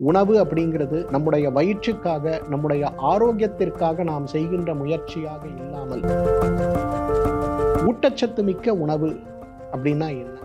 உணவு அப்படிங்கிறது நம்முடைய வயிற்றுக்காக நம்முடைய ஆரோக்கியத்திற்காக நாம் செய்கின்ற முயற்சியாக இல்லாமல் ஊட்டச்சத்து மிக்க உணவு அப்படின்னா என்ன?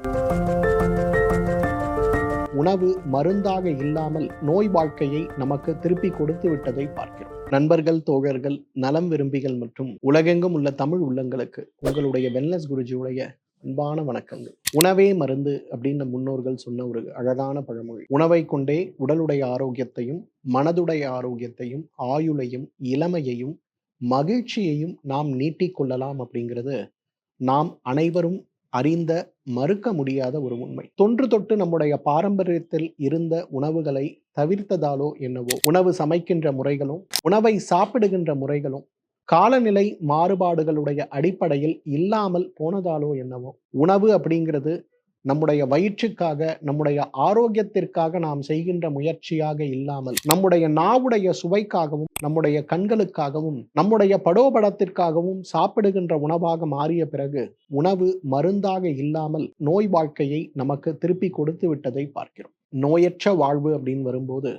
உணவு மருந்தாக இல்லாமல் நோய் வாழ்க்கையை நமக்கு திருப்பி கொடுத்து விட்டதை பார்க்கிறோம். நண்பர்கள் தோழர்கள் நலம் விரும்பிகள் மற்றும் உலகெங்கும் உள்ள தமிழ் உள்ளங்களுக்கு உங்களுடைய வெல்னஸ் குருஜியுடைய அன்பான வணக்கங்கள். உணவே மருந்து அப்படின்னு முன்னோர்கள் சொன்ன ஒரு அழகான பழமொழி. உணவை கொண்டே உடலுடைய ஆரோக்கியத்தையும் மனதுடைய ஆரோக்கியத்தையும் ஆயுளையும் இளமையையும் மகிழ்ச்சியையும் நாம் நீட்டிக்கொள்ளலாம் அப்படிங்கிறது நாம் அனைவரும் அறிந்த மறுக்க முடியாத ஒரு உண்மை. தொன்று தொட்டு நம்முடைய பாரம்பரியத்தில் இருந்த உணவுகளை தவிர்த்ததாலோ என்னவோ உணவு சமைக்கின்ற முறைகளும் உணவை சாப்பிடுகின்ற முறைகளும் காலநிலை மாறுபாடுகளுடைய அடிப்படையில் இல்லாமல் போனதாலோ என்னவோ உணவு அப்படிங்கிறது நம்முடைய வயிற்றுக்காக நம்முடைய ஆரோக்கியத்திற்காக நாம் செய்கின்ற முயற்சியாக இல்லாமல் நம்முடைய நாவுடைய சுவைக்காகவும் நம்முடைய கண்களுக்காகவும் நம்முடைய படோபடத்திற்காகவும் சாப்பிடுகின்ற உணவாக மாறிய பிறகு உணவு மருந்தாக இல்லாமல் நோய் வாழ்க்கையை நமக்கு திருப்பி கொடுத்து விட்டதை பார்க்கிறோம். நோயற்ற வாழ்வு அப்படின்னு வரும்போது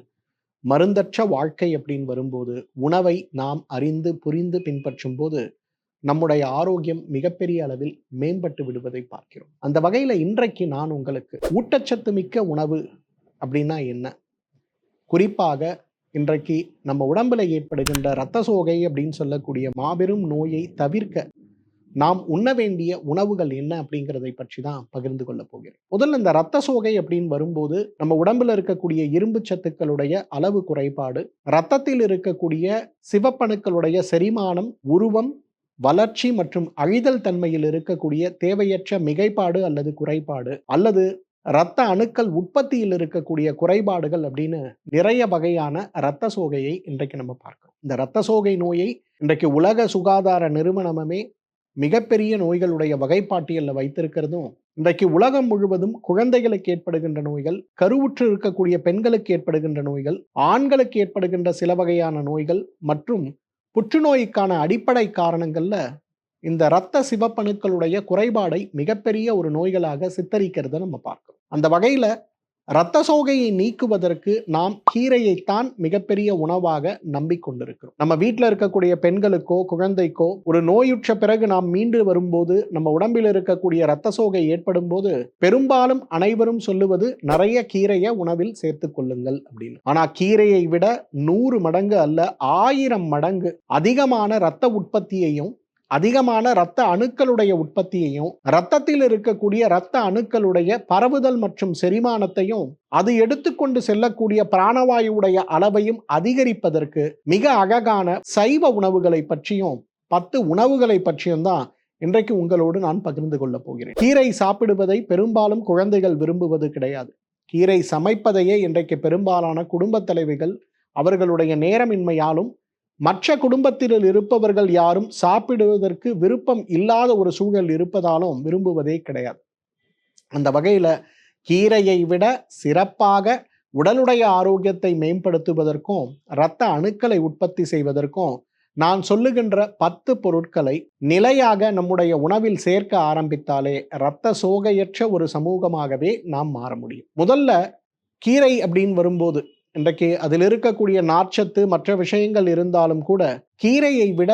மருந்தற்ற வாழ்க்கை அப்படின்னு வரும்போது உணவை நாம் அறிந்து புரிந்து பின்பற்றும் போது நம்முடைய ஆரோக்கியம் மிகப்பெரிய அளவில் மேம்பட்டு விடுவதை பார்க்கிறோம். அந்த வகையில் இன்றைக்கு நான் உங்களுக்கு ஊட்டச்சத்து மிக்க உணவு அப்படின்னா என்ன? குறிப்பாக இன்றைக்கு நம்ம உடம்புல ஏற்படுகின்ற இரத்த சோகை அப்படின்னு சொல்லக்கூடிய மாபெரும் நோயை தவிர்க்க நாம் உண்ண வேண்டிய உணவுகள் என்ன அப்படிங்கிறதை பற்றி தான் பகிர்ந்து கொள்ள போகிறேன். முதல்ல இந்த ரத்த சோகை அப்படின்னு வரும்போது நம்ம உடம்புல இருக்கக்கூடிய இரும்பு சத்துக்களுடைய அளவு குறைபாடு ரத்தத்தில் இருக்கக்கூடிய சிவப்பணுக்களுடைய செரிமானம் உருவம் வளர்ச்சி மற்றும் அழிதல் தன்மையில் இருக்கக்கூடிய தேவையற்ற மிகைப்பாடு அல்லது குறைபாடு அல்லது இரத்த அணுக்கள் உற்பத்தியில் இருக்கக்கூடிய குறைபாடுகள் அப்படின்னு நிறைய வகையான இரத்த சோகையை இன்றைக்கு நம்ம பார்க்கிறோம். இந்த இரத்த சோகை நோயை இன்றைக்கு உலக சுகாதார நிறுவனமே மிகப்பெரிய நோய்களுடைய வகைப்பாட்டியலில் வைத்திருக்கிறதும் இன்றைக்கு உலகம் முழுவதும் குழந்தைகளுக்கு ஏற்படுகின்ற நோய்கள் கருவுற்று இருக்கக்கூடிய பெண்களுக்கு ஏற்படுகின்ற நோய்கள் ஆண்களுக்கு ஏற்படுகின்ற சில வகையான நோய்கள் மற்றும் புற்றுநோய்க்கான அடிப்படை காரணங்கள்ல இந்த இரத்த சிவப்பணுக்களுடைய குறைபாடை மிகப்பெரிய ஒரு நோய்களாக சித்தரிக்கிறத நம்ம பார்க்கிறோம். அந்த வகையில இரத்த சோகையை நீக்குவதற்கு நாம் கீரையைத்தான் மிகப்பெரிய உணவாக நம்பிக்கொண்டிருக்கிறோம். நம்ம வீட்டில் இருக்கக்கூடிய பெண்களுக்கோ குழந்தைக்கோ ஒரு நோயுற்ற பிறகு நாம் மீண்டு வரும்போது நம்ம உடம்பில் இருக்கக்கூடிய இரத்த சோகை ஏற்படும் போது பெரும்பாலும் அனைவரும் சொல்லுவது நிறைய கீரையை உணவில் சேர்த்து கொள்ளுங்கள் அப்படின்னு. ஆனா கீரையை விட நூறு மடங்கு அல்ல ஆயிரம் மடங்கு அதிகமான இரத்த உற்பத்தியையும் அதிகமான இரத்த அணுக்களுடைய உற்பத்தியையும் இரத்தத்தில் இருக்கக்கூடிய இரத்த அணுக்களுடைய பரவுதல் மற்றும் செரிமானத்தையும் அது எடுத்துக்கொண்டு செல்லக்கூடிய பிராணவாயுடைய அளவையும் அதிகரிப்பதற்கு மிக அழகான சைவ உணவுகளை பற்றியும் பத்து உணவுகளை பற்றியும் தான் இன்றைக்கு உங்களோடு நான் பகிர்ந்து கொள்ளப் போகிறேன். கீரை சாப்பிடுவதை பெரும்பாலும் குழந்தைகள் விரும்புவது கிடையாது. கீரை சமைப்பதையே இன்றைக்கு பெரும்பாலான குடும்பத் தலைவிகள் அவர்களுடைய நேரமின்மையாலும் மற்ற குடும்பத்தில் இருப்பவர்கள் யாரும் சாப்பிடுவதற்கு விருப்பம் இல்லாத ஒரு சூழல் இருப்பதாலும் விரும்புவதே கிடையாது. அந்த வகையில கீரையை விட சிறப்பாக உடலுடைய ஆரோக்கியத்தை மேம்படுத்துவதற்கும் இரத்த அணுக்களை உற்பத்தி செய்வதற்கும் நான் சொல்லுகின்ற பத்து பொருட்களை நிலையாக நம்முடைய உணவில் சேர்க்க ஆரம்பித்தாலே இரத்த சோகையற்ற ஒரு சமூகமாகவே நாம் மாற முடியும். முதல்ல கீரை அப்படின்னு வரும்போது இன்றைக்கு அதில் இருக்கக்கூடிய நார்ச்சத்து மற்ற விஷயங்கள் இருந்தாலும் கூட கீரையை விட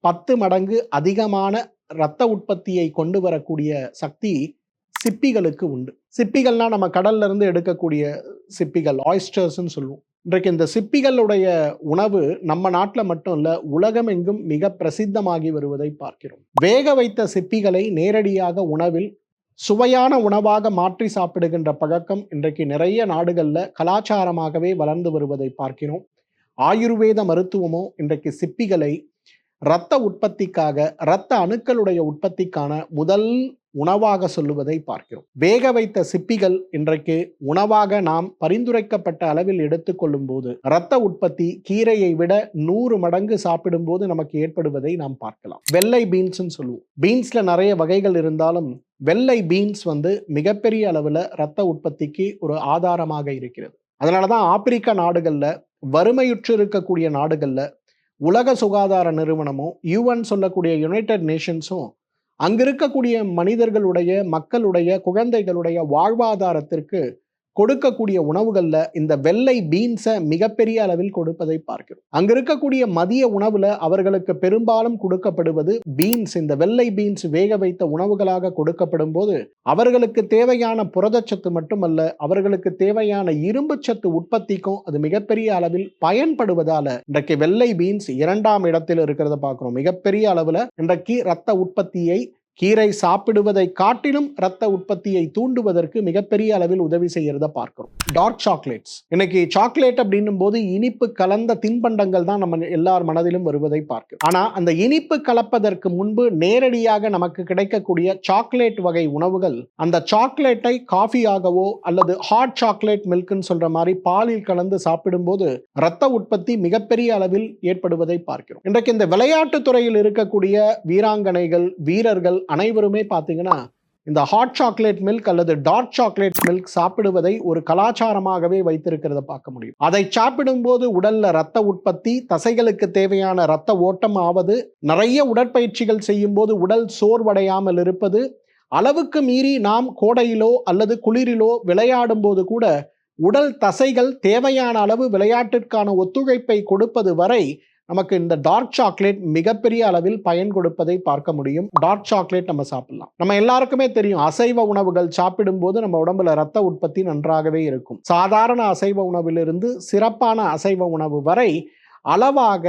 பத்து மடங்கு அதிகமான இரத்த உற்பத்தியை கொண்டு வரக்கூடிய சக்தி சிப்பிகளுக்கு உண்டு. சிப்பிகள்னா நம்ம கடல்ல இருந்து எடுக்கக்கூடிய சிப்பிகள் ஆயிஸ்டர்ஸ்ன்னு சொல்லுவோம். இன்றைக்கு இந்த சிப்பிகளுடைய உணவு நம்ம நாட்டில் மட்டும் இல்ல உலகம் எங்கும் மிக பிரசித்தமாகி வருவதை பார்க்கிறோம். வேக வைத்த சிப்பிகளை நேரடியாக உணவில் சுவையான உணவாக மாற்றி சாப்பிடுகின்ற பழக்கம் இன்றைக்கு நிறைய நாடுகளில் கலாச்சாரமாகவே வளர்ந்து வருவதை பார்க்கிறோம். ஆயுர்வேத மருத்துவமோ இன்றைக்கு சிப்பிகளை இரத்த உற்பத்திக்காக இரத்த அணுக்களுடைய உற்பத்திக்கான முதல் உணவாக சொல்லுவதை பார்க்கிறோம். வேக வைத்த சிப்பிகள் இன்றைக்கு உணவாக நாம் பரிந்துரைக்கப்பட்ட அளவில் எடுத்துக்கொள்ளும் போது இரத்த உற்பத்தி கீரையை விட நூறு மடங்கு சாப்பிடும் போது நமக்கு ஏற்படுவதை நாம் பார்க்கலாம். வெள்ளை பீன்ஸ்ன்னு சொல்லுவோம். பீன்ஸ்ல நிறைய வகைகள் இருந்தாலும் வெள்ளை பீன்ஸ் வந்து மிகப்பெரிய அளவில் இரத்த உற்பத்திக்கு ஒரு ஆதாரமாக இருக்கிறது. அதனால தான் ஆப்பிரிக்க நாடுகளில் வறுமையுற்று இருக்கக்கூடிய நாடுகளில் உலக சுகாதார நிறுவனமும் யூஎன் சொல்லக்கூடிய யுனைடெட் நேஷன்ஸும் அங்கிருக்கக்கூடிய மனிதர்களுடைய மக்களுடைய குழந்தைகளுடைய வாழ்வாதாரத்திற்கு கொடுக்கக்கூடிய உணவுகள்ல இந்த வெள்ளை பீன்ஸை மிகப்பெரிய அளவில் கொடுப்பதை பார்க்கிறோம். அங்க இருக்கக்கூடிய மதிய உணவுல அவர்களுக்கு பெரும்பாலும் கொடுக்கப்படுவது பீன்ஸ் இந்த வெள்ளை பீன்ஸ் வேக வைத்த உணவுகளாக கொடுக்கப்படும் போது அவர்களுக்கு தேவையான புரதச்சத்து மட்டுமல்ல அவர்களுக்கு தேவையான இரும்பு சத்து உற்பத்திக்கும் அது மிகப்பெரிய அளவில் பயன்படுவதால இன்றைக்கு வெள்ளை பீன்ஸ் இரண்டாம் இடத்தில் இருக்கிறத பார்க்கிறோம். மிகப்பெரிய அளவுல இன்றைக்கு ரத்த உற்பத்தியை கீரை சாப்பிடுவதை காட்டிலும் ரத்த உற்பத்தியை தூண்டுவதற்கு மிகப்பெரிய அளவில் உதவி செய்யறத பார்க்கிறோம். டார்க் சாக்லேட்ஸ் இன்னைக்கு சாக்லேட் அப்படின்னும் போது இனிப்பு கலந்த தின்பண்டங்கள் தான் நம்ம எல்லார் மனதிலும் வருவதை பார்க்கிறோம். ஆனா அந்த இனிப்பு கலப்பதற்கு முன்பு நேரடியாக நமக்கு கிடைக்கக்கூடிய சாக்லேட் வகை உணவுகள் அந்த சாக்லேட்டை காஃபியாகவோ அல்லது ஹாட் சாக்லேட் மில்க்னு சொல்ற மாதிரி பாலில் கலந்து சாப்பிடும்போது ரத்த உற்பத்தி மிகப்பெரிய அளவில் ஏற்படுவதை பார்க்கிறோம். இன்றைக்கு இந்த விளையாட்டு துறையில் இருக்கக்கூடிய வீராங்கனைகள் வீரர்கள் அனைவருமே பார்த்தீங்கன்னா இந்த ஹாட் சாக்லேட் மில்க் அல்லது டார்க் சாக்லேட் மில்க் சாப்பிடுவதை ஒரு கலாச்சாரமாகவே வைத்திருக்கிறத பார்க்க முடியும். அதை சாப்பிடும்போது உடல்ல ரத்த உற்பத்தி தசைகளுக்கு தேவையான ரத்த ஓட்டம் ஆவது நிறைய உடற்பயிற்சிகள் செய்யும் போது உடல் சோர்வடையாமல் இருப்பது அளவுக்கு மீறி நாம் கோடையிலோ அல்லது குளிரிலோ விளையாடும் போது கூட உடல் தசைகள் தேவையான அளவு விளையாட்டிற்கான ஒத்துழைப்பை கொடுப்பது வரை நமக்கு இந்த டார்க் சாக்லேட் மிகப்பெரிய அளவில் பயன் கொடுப்பதை பார்க்க முடியும். டார்க் சாக்லேட் நம்ம சாப்பிடலாம். நம்ம எல்லாருக்குமே தெரியும் அசைவ உணவுகள் சாப்பிடும்போது நம்ம உடம்புல ரத்த உற்பத்தி நன்றாகவே இருக்கும். சாதாரண அசைவ உணவிலிருந்து சிறப்பான அசைவ உணவு வரை அளவாக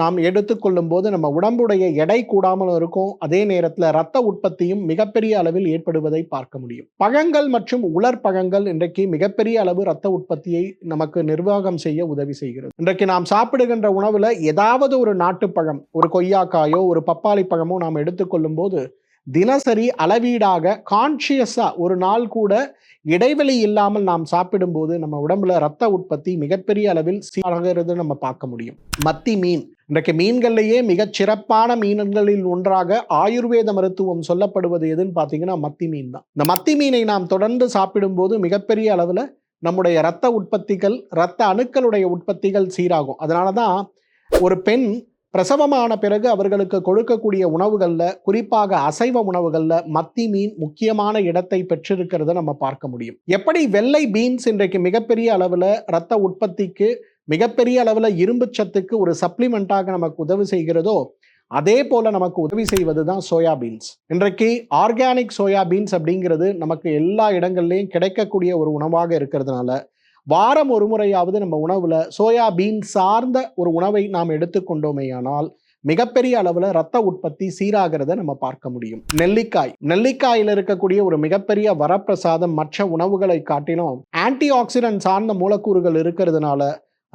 நாம் எடுத்துக்கொள்ளும் போது நம்ம உடம்புடைய எடை கூடாமலும் இருக்கும். அதே நேரத்தில் ரத்த உற்பத்தியும் மிகப்பெரிய அளவில் ஏற்படுவதை பார்க்க முடியும். பழங்கள் மற்றும் உலர் பழங்கள் இன்றைக்கு மிகப்பெரிய அளவு ரத்த உற்பத்தியை நமக்கு நிர்வாகம் செய்ய உதவி செய்கிறது. இன்றைக்கு நாம் சாப்பிடுகின்ற உணவுல ஏதாவது ஒரு நாட்டுப்பழம் ஒரு கொய்யாக்காயோ ஒரு பப்பாளி பழமோ நாம் எடுத்துக்கொள்ளும் போது தினசரி அளவீடாக கான்சியஸா ஒரு நாள் கூட இடைவெளி இல்லாமல் நாம் சாப்பிடும்போது நம்ம உடம்புல ரத்த உற்பத்தி மிகப்பெரிய அளவில் சீராகிறது நம்ம பார்க்க முடியும். மத்தி மீன் இன்றைக்கு மீன்கள்லேயே மிகச் சிறப்பான மீன்களில் ஒன்றாக ஆயுர்வேத மருத்துவம் சொல்லப்படுவது எதுன்னு பார்த்தீங்கன்னா மத்தி மீன் தான். இந்த மத்தி மீனை நாம் தொடர்ந்து சாப்பிடும்போது மிகப்பெரிய அளவில் நம்முடைய இரத்த உற்பத்திகள் இரத்த அணுக்களுடைய உற்பத்திகள் சீராகும். அதனால தான் ஒரு பெண் பிரசவமான பிறகு அவர்களுக்கு கொடுக்கக்கூடிய உணவுகளில் குறிப்பாக அசைவ உணவுகளில் மத்தி மீன் முக்கியமான இடத்தை பெற்றிருக்கிறத நம்ம பார்க்க முடியும். எப்படி வெள்ளை பீன்ஸ் இன்றைக்கு மிகப்பெரிய அளவில் இரத்த உற்பத்திக்கு மிகப்பெரிய அளவில் இரும்பு சத்துக்கு ஒரு சப்ளிமெண்ட்டாக நமக்கு உதவி செய்கிறதோ அதே போல நமக்கு உதவி செய்வது தான் சோயாபீன்ஸ் இன்றைக்கு ஆர்கானிக் சோயாபீன்ஸ் அப்படிங்கிறது நமக்கு எல்லா இடங்கள்லையும் கிடைக்கக்கூடிய ஒரு உணவாக இருக்கிறதுனால வாரம் ஒரு முறையாவது நம்ம உணவுல சோயாபீன் சார்ந்த ஒரு உணவை நாம் எடுத்துக்கொண்டோமேயானால் மிகப்பெரிய அளவில் ரத்த உற்பத்தி சீராகிறத நம்ம பார்க்க முடியும். நெல்லிக்காய். நெல்லிக்காயில் இருக்கக்கூடிய ஒரு மிகப்பெரிய வரப்பிரசாதம் மற்ற உணவுகளை காட்டிலும் ஆன்டி ஆக்சிடென்ட் சார்ந்த மூலக்கூறுகள் இருக்கிறதுனால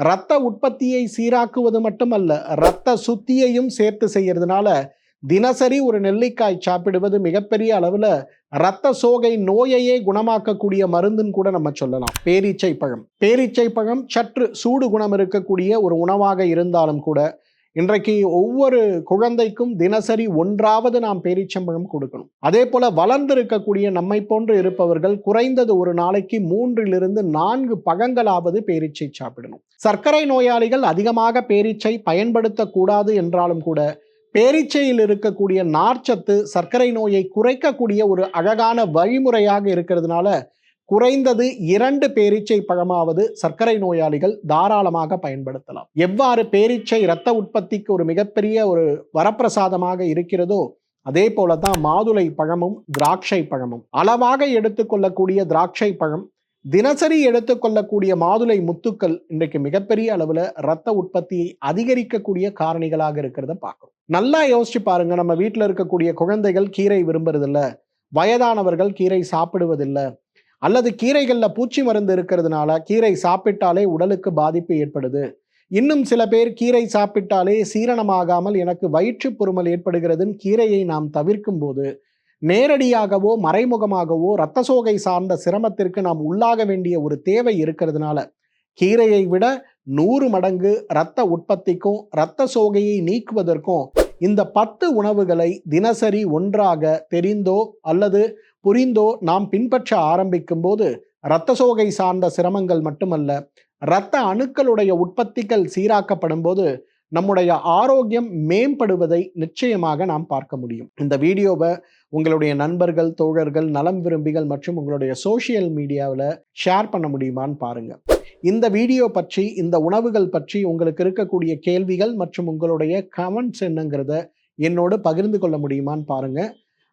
ரத்த உற்பத்தியை சீராக்குவது மட்டுமல்ல ரத்த சுத்தியையும் சேர்த்து செய்யறதுனால தினசரி ஒரு நெல்லிக்காய் சாப்பிடுவது மிகப்பெரிய அளவில் ரத்த சோகை நோயையே குணமாக்கக்கூடிய மருந்துன்னு கூட நம்ம சொல்லலாம். பேரீச்சை பழம். பேரீச்சை பழம் சற்று சூடு குணம் இருக்கக்கூடிய ஒரு உணவாக இருந்தாலும் கூட இன்றைக்கு ஒவ்வொரு குழந்தைக்கும் தினசரி ஒன்றாவது நாம் பேரீச்சம்பழம் கொடுக்கணும். அதே போல வளர்ந்து இருக்கக்கூடிய நம்மை போன்று இருப்பவர்கள் குறைந்தது ஒரு நாளைக்கு மூன்றிலிருந்து நான்கு பழங்களாவது பேரீச்சை சாப்பிடணும். சர்க்கரை நோயாளிகள் அதிகமாக பேரீச்சை பயன்படுத்தக்கூடாது என்றாலும் கூட பேரீச்சையில் இருக்கக்கூடிய நார்ச்சத்து சர்க்கரை நோயை குறைக்கக்கூடிய ஒரு அழகான வழிமுறையாக இருக்கிறதுனால குறைந்தது இரண்டு பேரீச்சை பழமாவது சர்க்கரை நோயாளிகள் தாராளமாக பயன்படுத்தலாம். எவ்வாறு பேரீச்சை இரத்த உற்பத்திக்கு ஒரு மிகப்பெரிய ஒரு வரப்பிரசாதமாக இருக்கிறதோ அதே போல தான் மாதுளை பழமும் திராட்சை பழமும். அளவாக எடுத்துக்கொள்ளக்கூடிய திராட்சை பழம் தினசரி எடுத்துக்கொள்ளக்கூடிய மாதுளை முத்துக்கள் இன்றைக்கு மிகப்பெரிய அளவில் ரத்த உற்பத்தியை அதிகரிக்கக்கூடிய காரணிகளாக இருக்கிறத பார்க்கணும் நல்லா யோசிச்சு பாருங்க நம்ம வீட்டில் இருக்கக்கூடிய குழந்தைகள் கீரை விரும்புறதில்ல வயதானவர்கள் கீரை சாப்பிடுவதில்லை அல்லது கீரைகளில் பூச்சி மருந்து இருக்கிறதுனால கீரை சாப்பிட்டாலே உடலுக்கு பாதிப்பு ஏற்படுது. இன்னும் சில பேர் கீரை சாப்பிட்டாலே சீரணமாகாமல் எனக்கு வயிற்று பொறுமல் ஏற்படுகிறதுன்னு கீரையை நாம் தவிர்க்கும் போது நேரடியாகவோ மறைமுகமாகவோ இரத்த சோகை சார்ந்த சிரமத்திற்கு நாம் உள்ளாக வேண்டிய ஒரு தேவை இருக்கிறதுனால கீரையை விட நூறு மடங்கு இரத்த உற்பத்திக்கும் இரத்த சோகையை நீக்குவதற்கும் இந்த பத்து உணவுகளை தினசரி ஒன்றாக தெரிந்தோ அல்லது புரிந்தோ நாம் பின்பற்ற ஆரம்பிக்கும் போது இரத்த சோகை சார்ந்த சிரமங்கள் மட்டுமல்ல இரத்த அணுக்களுடைய உற்பத்திகள் சீராக்கப்படும் போது நம்முடைய ஆரோக்கியம் மேம்படுவதை நிச்சயமாக நாம் பார்க்க முடியும். இந்த வீடியோவை உங்களுடைய நண்பர்கள் தோழர்கள் நலம் விரும்பிகள் மற்றும் உங்களுடைய சோஷியல் மீடியாவில் ஷேர் பண்ண முடியுமான்னு பாருங்க. இந்த வீடியோ பற்றி இந்த உணவுகள் பற்றி உங்களுக்கு இருக்கக்கூடிய கேள்விகள் மற்றும் உங்களுடைய கமெண்ட்ஸ் என்னங்கிறத என்னோடு பகிர்ந்து கொள்ள முடியுமான்னு பாருங்கள்